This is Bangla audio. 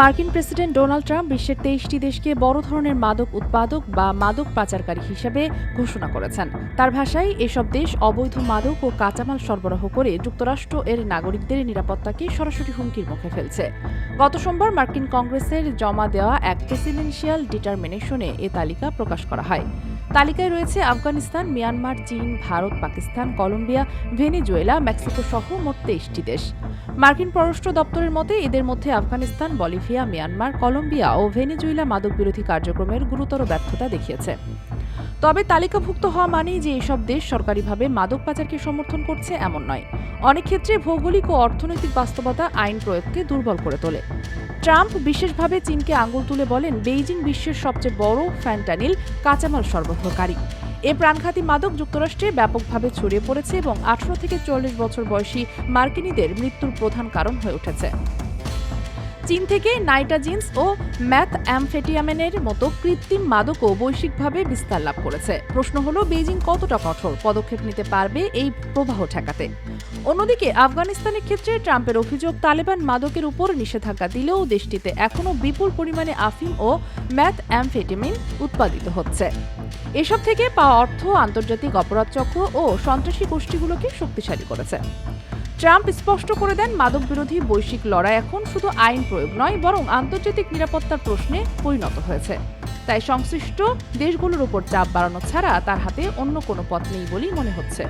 মার্কিন প্রেসিডেন্ট ডোনাল্ড ট্রাম্প বিশ্বের তেইশটি দেশকে বড় ধরনের মাদক উৎপাদক বা মাদক পাচারকারী হিসেবে ঘোষণা করেছেন। তার ভাষায় এসব দেশ অবৈধ মাদক ও কাঁচামাল সরবরাহ করে যুক্তরাষ্ট্র এর নাগরিকদের নিরাপত্তাকে সরাসরি হুমকির মুখে ফেলছে। গত সোমবার মার্কিন কংগ্রেসের জমা দেওয়া এক প্রেসিডেন্সিয়াল ডিটারমিনেশনে এ তালিকা প্রকাশ করা হয়। তালিকায় রয়েছে আফগানিস্তান, মিয়ানমার, চীন, Bharat, Pakistan, Colombia, Venezuela, Mexico সহ মোট তেইশটি দেশ। মার্কিন পররাষ্ট্র দপ্তরের মতে এদের মধ্যে আফগানিস্তান বলিভিয়া মিয়ানমার, কলম্বিয়া ও ভেনেজুয়েলা মাদক বিরোধী কার্যক্রমের গুরুতর ব্যর্থতা দেখিয়েছে। তবে তালিকাভুক্ত হওয়া মানেই যে এসব দেশ সরকারিভাবে মাদক পাচারকে সমর্থন করছে এমন নয়। অনেক ক্ষেত্রে ভৌগোলিক ও অর্থনৈতিক বাস্তবতা আইন প্রয়োগকে দুর্বল করে তোলে। ট্রাম্প বিশেষভাবে চীনকে আঙুল তুলে বলেন, বেইজিং বিশ্বের সবচেয়ে বড় ফ্যান্টানিল কাঁচামাল সরবরাহকারী। এ প্রাণঘাতী মাদক যুক্তরাষ্ট্রে ব্যাপকভাবে ছড়িয়ে পড়েছে এবং আঠারো থেকে চল্লিশ বছর বয়সী মার্কিনীদের মৃত্যুর প্রধান কারণ হয়ে উঠেছে। চীন থেকে নাইটাজিনস ও ম্যাথ অ্যামফেটিয়ামেনের মতো কৃত্রিম মাদকও বৈশ্বিকভাবে বিস্তার লাভ করেছে। প্রশ্ন হলো, বেইজিং কতটা কঠোর? পদক্ষেপ নিতে পারবে এই প্রবাহ ঠেকাতে। অন্যদিকে, আফগানিস্তানের ক্ষেত্রে ট্রাম্পের অভিযোগ, তালেবান মাদকের উপর নিষেধাজ্ঞা দিলেও দেশটিতে এখনও বিপুল পরিমাণে আফিম ও ম্যাথ অ্যামফেটামিন উৎপাদিত হচ্ছে। এসব থেকে পাওয়া অর্থ, আন্তর্জাতিক অপরাধ চক্র ও সন্ত্রাসী গোষ্ঠীগুলোকে শক্তিশালী করেছে। ট্রাম্প স্পষ্ট করে দেন মাদক বিরোধী বৈশ্বিক লড়াই এখন শুধু আইন প্রয়োগ নয়, বরং আন্তর্জাতিক নিরাপত্তার প্রশ্নে পরিণত হয়েছে। তাই সংশ্লিষ্ট দেশগুলোর উপর চাপ বাড়ানো ছাড়া তার হাতে অন্য কোনো পথ নেই বলেই মনে হচ্ছে।